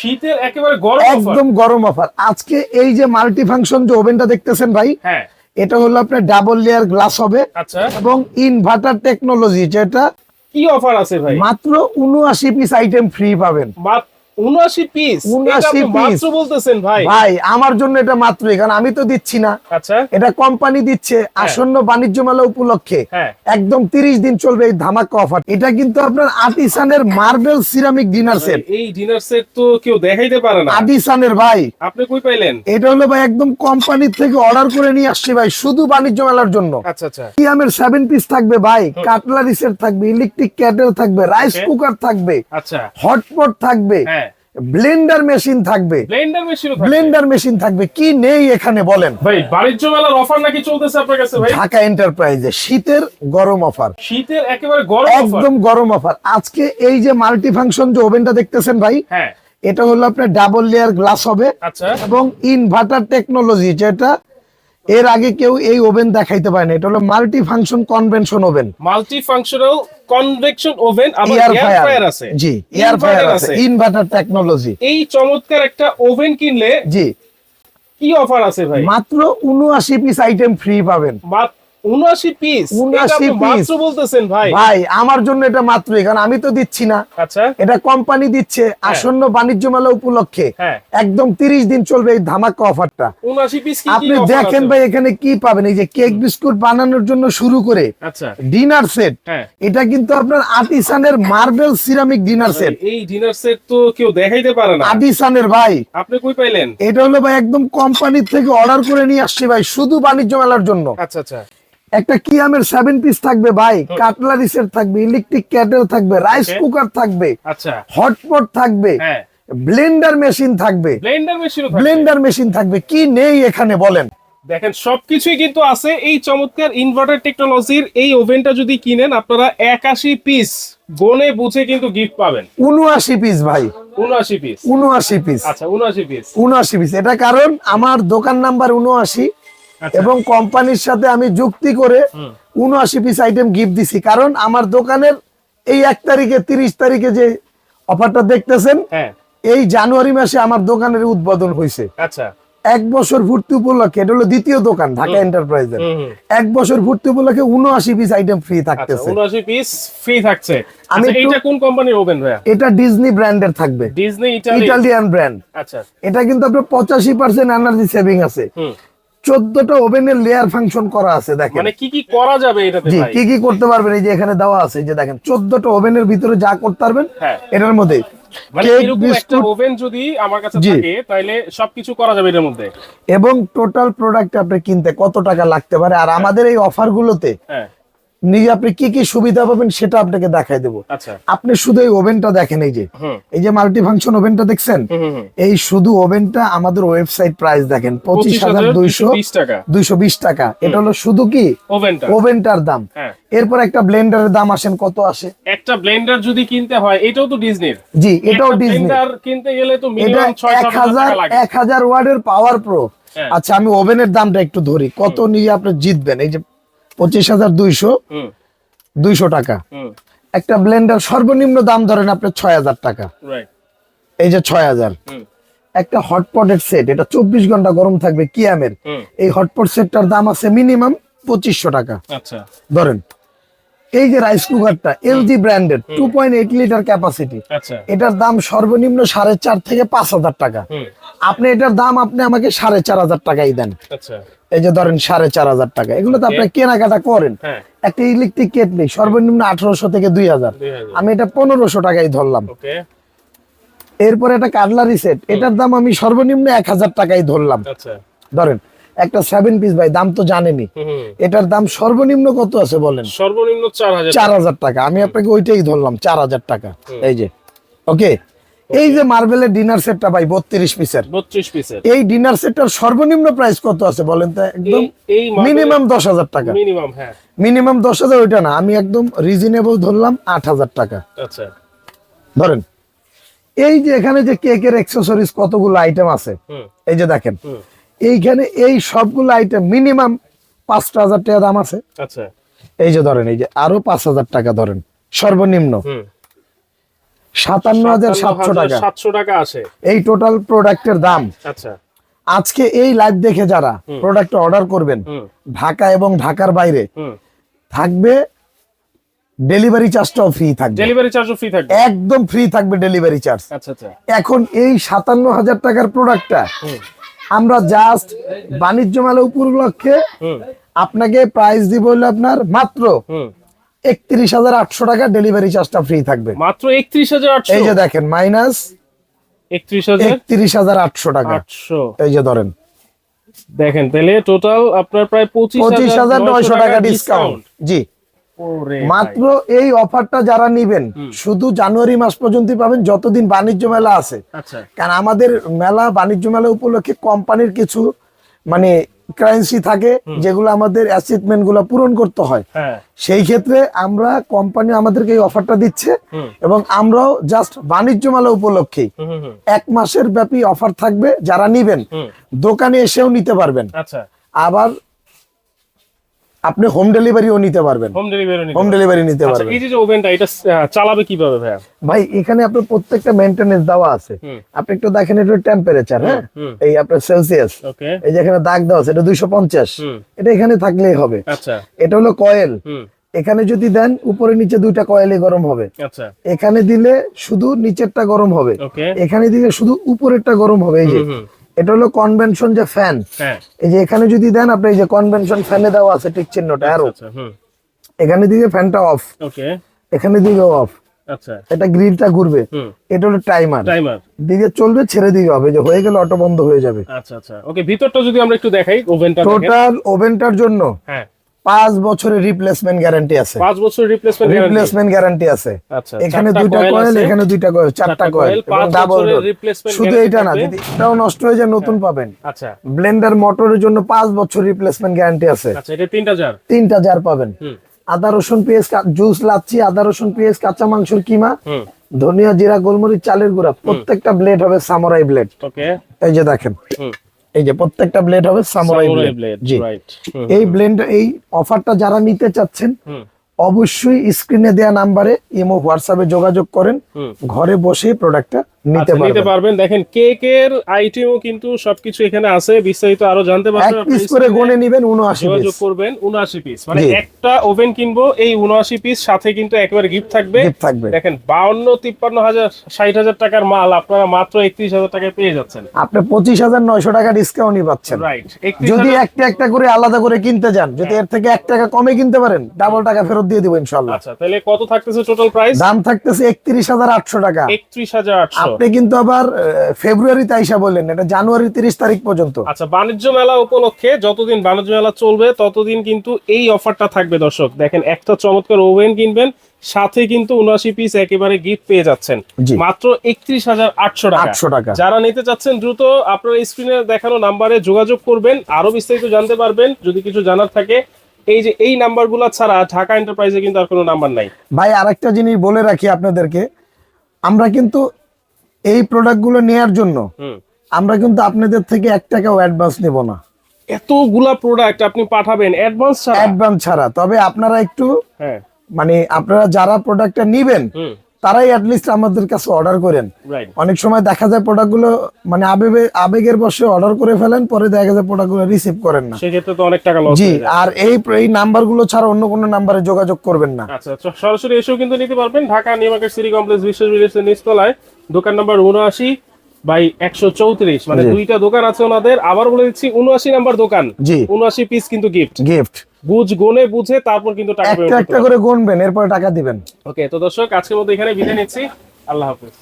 শীতের একেবারে গরম একদম গরম অফার আজকে এই যে মাল্টি ফাংশন যে ওভেনটা দেখতেছেন ভাই হ্যাঁ। এটা হলো আপনার ডাবল লেয়ার গ্লাস হবে এবং ইনভার্টার টেকনোলজি যেটা কি অফার আছে ভাই? মাত্র উনআশি পিস আইটেম ফ্রি পাবেন। উনআশি পিস 79 piece। বলতেছেন ভাই। ভাই আমার জন্য এটা মাত্রই কারণ আমি তো দিচ্ছি না। আচ্ছা। এটা কোম্পানি দিচ্ছে আসন্ন বাণিজ্য মেলা উপলক্ষে। হ্যাঁ। একদম তিরিশ দিন চলবে এই ধামাকা অফার এটা কিন্তু আপনার আদিসানের মার্বেল সিরামিক ডিনার সেট এই ডিনার সেট তো কেউ দেখাইতে পারে না। আদিসানের ভাই। আপনি কই পাইলেন? এটা হলো ভাই একদম কোম্পানির থেকে অর্ডার করে নিয়ে আসছি ভাই শুধু বাণিজ্য মেলার জন্য। আচ্ছা আচ্ছা। সেভেন পিস থাকবে ভাই। কাটলারি সেট থাকবে ইলেকট্রিক ক্যাটেল থাকবে রাইস কুকার থাকবে আচ্ছা। হটপট থাকবে। হ্যাঁ। ব্লেন্ডার মেশিন থাকবে। ব্লেন্ডার মেশিনও থাকে ব্লেন্ডার মেশিন থাকবে। কি নেই এখানে বলেন? ভাই বাণিজ্য মেলার অফার নাকি চলতেছে আপনার কাছে ভাই? ঢাকা এন্টারপ্রাইজে শীতের গরম অফার শীতের একেবারে গরম অফার একদম গরম অফার আজকে এই যে মাল্টি ফাংশন যে ওভেনটা দেখতেছেন ভাই হ্যাঁ। এটা হলো আপনার ডাবল লেয়ার গ্লাস হবে আচ্ছা। এবং ইনভার্টার টেকনোলজি যেটা এর আগে কেউ এই ওভেন দেখাইতে পারে না এটা হলো multi function convention oven multi functional convection oven আবার এয়ার ফ্রায়ার আছে। জি এয়ার ফ্রায়ার আছে। ইনভার্টার টেকনোলজি এই চমৎকার একটা ওভেন কিনলে জি। কি অফার আছে ভাই? মাত্র উনআশি পিস আইটেম ফ্রি পাবেন। উনআশি পিস 79 piece। বলতেছেন ভাই। ভাই আমার জন্য এটা মাত্রই কারণ আমি তো দিচ্ছি না। আচ্ছা। এটা কোম্পানি দিচ্ছে আসন্ন বাণিজ্য মেলা উপলক্ষে। হ্যাঁ। একদম তিরিশ দিন চলবে এই ধামাকা অফারটা উনআশি পিস আপনি দেখেন ভাই এখানে কি পাবেন? এই যে কেক বিস্কুট বানানোর জন্য শুরু করে আচ্ছা। ডিনার সেট হ্যাঁ। এটা কিন্তু আপনার আদিসানের মার্বেল সিরামিক ডিনার সেট এই ডিনার সেট তো কেউ দেখাইতে পারে না। আদিসানের ভাই। আপনি কই পাইলেন? এটা হলো ভাই একদম কোম্পানির থেকে অর্ডার করে নিয়ে আসছি ভাই শুধু বাণিজ্য মেলার জন্য। আচ্ছা আচ্ছা। একটা কিয়ামের সেভেন পিস থাকবে ভাই? কাটলারি সেট থাকবে ইলেকট্রিক ক্যাটেল থাকবে রাইস কুকার থাকবে আচ্ছা। হটপট থাকবে হ্যাঁ। ব্লেন্ডার মেশিন থাকবে। ব্লেন্ডার মেশিন থাকবে। কি নেই এখানে বলেন? দেখেন সবকিছুই কিন্তু আছে। এই চমৎকার ইনভার্টার টেকনোলজির এই ওভেনটা যদি কিনেন আপনারা একাশি পিস গনে বুঝে কিন্তু গিফট পাবেন। উনআশি পিস ভাই। উনআশি পিস উনআশি পিস আচ্ছা উনআশি পিস উনআশি পিস এটা কারণ আমার দোকান নাম্বার উনআশি আচ্ছা এবং কোম্পানির সাথে আমি যুক্তি করে। উনআশি পিস আইটেম গিফট দিছি। কারণ আমার দোকানের এই এক তারিখে তিরিশ তারিখে যে অফারটা দেখতেছেন হ্যাঁ। এই জানুয়ারি মাসে আমার দোকানের উদ্বোধন হয়েছে। আচ্ছা। এক বছর ভর্তি উপলক্ষে এটা হলো দ্বিতীয় দোকান ঢাকা এন্টারপ্রাইজের এক বছর ভর্তি উপলক্ষে উনআশি পিস আইটেম ফ্রি আচ্ছা থাকতেছে উনআশি পিস ফ্রি থাকছে। আমি আচ্ছা এইটা কোন কোম্পানির ওভেন ভাইয়া? এটা ডিজনি ব্র্যান্ডের থাকবে। ডিজনি ইটালিয়ান ব্র্যান্ড আচ্ছা। এটা কিন্তু আপনার পঁচাশি পার্সেন্ট এনার্জি সেভিং আছে। চোদ্দটা ওভেনের লেয়ার ফাংশন করা আছে দেখেন। মানে কি কি করা যাবে এটাতে জি ভাই? কি কি করতে পারবেন? এই যে এখানে দেওয়া আছে যে দেখেন চোদ্দটা ওভেনের ভিতরে যা করতে পারবেন হ্যাঁ। এটার মধ্যে কেক এরকম একটা বিস্কুট ওভেন যদি আমার কাছে জি। তাহলে সবকিছু করা যাবে এটার মধ্যে। এবং টোটাল প্রোডাক্ট আপনি কিনতে কত টাকা লাগতে পারে? আর আমাদের এই অফার গুলোতে হ্যাঁ। নিজে আপনি কি কি সুবিধা পাবেন সেটা আপনাকে দেখাই দেবো। আচ্ছা। আপনি শুধু এই ওভেনটা দেখেন এই যে। এই যে মাল্টি ফাংশন ওভেনটা দেখছেন? এই শুধু ওভেনটা আমাদের ওয়েবসাইট প্রাইস দেখেন পঁচিশ হাজার দুইশো দুইশো বিশ টাকা। এটা হলো শুধু কি? ওভেনটার দাম। হ্যাঁ। এরপর একটা ব্লেন্ডারের দাম আসেন কত আসে? একটা ব্লেন্ডার যদি কিনতে হয় এটাও তো ডিজনির জি এটাও ডিজনি কিনতে গেলে তো এটা এক হাজার এক হাজার ওয়ার্ডের পাওয়ার প্রো হ্যাঁ। আচ্ছা আমি ওভেনের দামটা একটু ধরি। কত নিয়ে আপনি জিতবেন? এই যে পঁচিশ হাজার দুইশো। দুইশো টাকা। একটা ব্লেন্ডার সর্বনিম্ন দাম ধরেন আপনার ছয় হাজার টাকা। এই যে ছয় হাজার। একটা হটপটের সেট এটা চব্বিশ ঘণ্টা গরম থাকবে কিয়ামের। এই হটপট সেটটার দাম আছে মিনিমাম পঁচিশশো টাকা। আচ্ছা। ধরেন এই যে রাইস কুকারটা LG branded two point eight litre capacity এটার দাম সর্বনিম্ন সাড়ে চার থেকে পাঁচ হাজার টাকা। আপনি এটার দাম আপনি আমাকে সাড়ে চার হাজার টাকাই দেন। আচ্ছা। এই যে ধরেন সাড়ে চার হাজার টাকা। এগুলো তো আপনি কেনাকাটা করেন। হ্যাঁ। একটা ইলেকট্রিক কেটলি সর্বনিম্ন আঠারোশো থেকে দুই হাজার। আমি এটা পনেরোশো টাকাই ধরলাম। এরপরে একটা কাটলারি সেট এটার দাম আমি সর্বনিম্ন এক হাজার টাকাই ধরলাম। আচ্ছা। ধরেন একটা সেভেন পিস ভাই দাম তো জানেনি। এটার দাম সর্বনিম্ন কত আছে বলেন? সর্বনিম্ন চার হাজার টাকা। আমি আপনাকে ওইটাই ধরলাম চার হাজার টাকা। এই যে ওকে? এই যে মার্বেলের ডিনার সেটটা ভাই বত্রিশ পিসের বত্রিশ পিসের এই ডিনার সেটটার সর্বনিম্ন প্রাইস কত আছে বলেন তো একদম? মিনিমাম দশ হাজার টাকা। মিনিমাম হ্যাঁ। মিনিমাম দশ হাজার ওইটা না আমি একদম রিজনেবল ধরলাম আট হাজার টাকা। আচ্ছা। ধরেন এই যে এখানে যে কেকের এক্সেসরিজ কতগুলো আইটেম আছে? এই যে দেখেন। এইখানে এই সবগুলো আইটেম মিনিমাম পাঁচটা হাজার টাকা দাম আছে। আচ্ছা। এই যে ধরেন এই যে আরও পাঁচ হাজার টাকা ধরেন সর্বনিম্ন। সাতান্ন হাজার সাতশো টাকা। সাতশো টাকা আসে এই টোটাল প্রোডাক্টের দাম। আচ্ছা। আজকে এই লাইভ দেখে যারা প্রোডাক্ট অর্ডার করবেন ঢাকা এবং ঢাকার বাইরে থাকবে ডেলিভারি চার্জটাও ফ্রি থাকবে। ডেলিভারি চার্জও ফ্রি থাকবে। একদম ফ্রি থাকবে ডেলিভারি চার্জ আচ্ছা আচ্ছা। এখন এই সাতান্ন হাজার টাকার প্রোডাক্টটা আমরা জাস্ট বাণিজ্য মেলা উপলক্ষে আপনাকে প্রাইস দিব হলো আপনার মাত্র একত্রিশ হাজার আটশো টাকা ডেলিভারি চার্জটা ফ্রি থাকবে। মাত্র একত্রিশ হাজার আটশো? এই যে দেখেন মাইনাস একত্রিশ হাজার? আটশো টাকা। এই যে ধরেন। দেখেন তাহলে টোটাল আপনার প্রায় পঁচিশ হাজার নয়শো টাকা ডিসকাউন্ট জি। মাত্র এই অফারটা যারা নিবেন শুধু জানুয়ারি মাস পর্যন্ত পাবেন যতদিন বাণিজ্য মেলা আছে। আচ্ছা। কারণ আমাদের মেলা বাণিজ্য মেলা উপলক্ষে কোম্পানির কিছু মানে কারেন্সি থাকে যেগুলো আমাদের অ্যাচিভমেন্টগুলো পূরণ করতে হয়। হ্যাঁ। সেই ক্ষেত্রে আমরা কোম্পানি আমাদেরকে এই অফারটা দিচ্ছে এবং আমরাও জাস্ট বাণিজ্য মেলা হুম এক মাসের ব্যাপী অফার থাকবে যারা নিবেন। দোকানে এসেও নিতে পারবেন। আচ্ছা। আবার আপনি হোম ডেলিভারিও নিতে পারবেন। হোম ডেলিভারি হোম ডেলিভারি নিতে আচ্ছা পারবেন। এই যে ওভেনটা এটা চালাবে কীভাবে ভাইয়া? ভাই এখানে আপনার প্রত্যেকটা মেনটেনেন্স দেওয়া আছে। আপনি একটু দেখেন এটা টেম্পারেচার হ্যাঁ? এই আপনার সেলসিয়াস ওকে এই যে এখানে দাগ দেওয়া আছে এটা দুইশো পঞ্চাশ। হুম। এটা এখানে থাকলেই হবে। আচ্ছা। এটা হলো কয়েল এখানে যদি দেন উপরে নিচে দুইটা কয়েলই গরম হবে। আচ্ছা। এখানে দিলে শুধু নিচেরটা গরম হবে। ওকে এখানে দিলে শুধু উপরেরটা গরম হবে এই যে। এটা হলো কনভেনশন যে ফ্যান এই যে এখানে যদি দেন আপনি এই যে কনভেনশন ফ্যানে দেওয়া আছে টিক চিহ্নটা আরও আচ্ছা হুম। এখানে দিকে ফ্যানটা অফ ওকে। এখানে দিকে অফ আচ্ছা। এটা গ্রিলটা ঘুরবে। হুম। এটা হলো টাইমার টাইমার দিকে চলবে ছেড়ে দিকে হবে। যে হয়ে গেলে অটো বন্ধ হয়ে যাবে। আচ্ছা আচ্ছা। ওকে ভিতরটা যদি আমরা একটু দেখাই ওভেনটা টোটাল ওভেনটার জন্য। হ্যাঁ। পাঁচ বছরের রিপ্লেসমেন্ট গ্যারান্টি আছে। পাঁচ বছর রিপ্লেসমেন্ট রিপ্লেসমেন্ট গ্যারান্টি আছে। আচ্ছা এখানে দুইটা কয়েল এখানে দুইটা কয়েল চারটা কয়েল ডাবল শুধু এটা না। যদি এটাও নষ্ট হয়ে যায় নতুন পাবেন। আচ্ছা। ব্লেন্ডার মোটরের জন্য পাঁচ বছর রিপ্লেসমেন্ট গ্যারান্টি আছে। আচ্ছা এটা তিনটা জার তিনটা জার পাবেন। আদা রসুন পেঁয়াজ জুস লাচ্ছি আদা রসুন পেঁয়াজ কাঁচা মাংসের কিমা ধনিয়া জিরা গোলমরিচ চালের গুঁড়া প্রত্যেকটা ব্লেড হবে সামুরাই ব্লেড ওকে এই যে দেখেন। হুম। এই যে প্রত্যেকটা ব্লেড হবে সামুরাই ব্লেড জি। এই ব্লেড এই অফারটা যারা নিতে চাচ্ছেন অবশ্যই স্ক্রিনে দেওয়া নাম্বারে ইমো হোয়াটসঅ্যাপে যোগাযোগ করেন। ঘরে বসে প্রোডাক্টটা নিতে আচ্ছা, নিতে পারবেন। দেখেন আইটেমও কিন্তু সবকিছু এখানে আছে। বিস্তারিত আরও জানতে পারবেন পিস করে নিবেন উনআশি যোগাযোগ পিস করবেন উনআশি পিস মানে একটা ওভেন কিনবো এই উনআশি পিস সাথে কিন্তু একেবারে গিফট থাকবে। দেখেন বাউন্ন তিপ্পান্ন হাজার ষাট হাজার টাকার মাল আপনারা মাত্র হাজার টাকায় পেয়ে যাচ্ছেন। আপনি পঁচিশ হাজার নয়শো টাকা ডিসকাউন্টই পাচ্ছেন। রাইট যদি একটা একটা করে আলাদা করে কিনতে যান যদি এর থেকে এক টাকা কমে কিনতে পারেন ডাবল টাকা ফেরত দিয়ে দিব ইনশাল্লাহ আচ্ছা তাহলে কত থাকতেছে টোটাল প্রাইস দাম থাকতেছে একত্রিশ হাজার আটশো টাকা। একত্রিশ হাজার আটশো। আপনি কিন্তু আবার ফেব্রুয়ারিতে আইসা বললেন এটা জানুয়ারি তিরিশ তারিখ পর্যন্ত। আচ্ছা বাণিজ্য মেলা উপলক্ষে যতদিন বাণিজ্য মেলা চলবে ততদিন কিন্তু এই অফারটা থাকবে দর্শক। দেখেন একটা চমৎকার ওভেন কিনবেন সাথে কিন্তু উনআশি পিস একেবারে গিফট পেয়ে যাচ্ছেন। মাত্র একত্রিশ হাজার আটশো টাকা। আটশো টাকা। যারা নিতে চাচ্ছেন দ্রুত আপনার স্ক্রিনে দেখানো নাম্বারে যোগাযোগ করবেন আরও বিস্তারিত জানতে পারবেন যদি কিছু জানার থাকে। এই যে এই নাম্বারগুলো ছাড়া ঢাকা এন্টারপ্রাইজে কিন্তু আর কোনো নাম্বার নাই। ভাই আরেকটা জিনিস বলে রাখি আপনাদেরকে। আমরা কিন্তু এই প্রোডাক্টগুলো নেয়ার জন্য আমরা কিন্তু আপনাদের থেকে এক টাকাও অ্যাডভান্স নেব না। এতগুলা প্রোডাক্ট আপনি পাঠাবেন অ্যাডভান্স ছাড়া? অ্যাডভান্স ছাড়া। তবে আপনারা একটু হ্যাঁ। মানে আপনারা যারা প্রোডাক্টটা নিবেন তারাই অ্যাটলিস্ট আমাদের কাছে অর্ডার করেন। অনেক সময় দেখা যায় প্রোডাক্টগুলো মানে আবেগে আবেগের বসে অর্ডার করে ফেলেন পরে দেখা যায় প্রোডাক্টগুলো রিসিভ করেন না। সেক্ষেত্রে তো অনেক টাকা লস জি আর এই এই নাম্বারগুলো ছাড়া অন্য কোনো নাম্বারে যোগাযোগ করবেন না। আচ্ছা আচ্ছা, সরাসরি এসেও কিন্তু নিতে পারবেন Dhaka new market city complex বিশ্ব বিদেশের নিচতলায়। দোকান নাম্বার উনআশি বাই একশো চৌত্রিশ। মানে দুইটা দোকান আছে ওনাদের। আবার বলে দিচ্ছি উনআশি নাম্বার দোকান। জি। উনআশি পিস কিন্তু গিফট গিফট বুঝ গুনে বুঝে তারপর কিন্তু টাকা একটা একটা করে গুনবেন এরপর টাকা দিবেন। ওকে তো দর্শক আজকের মতো এখানে বিদায় নিচ্ছি। আল্লাহ হাফিজ।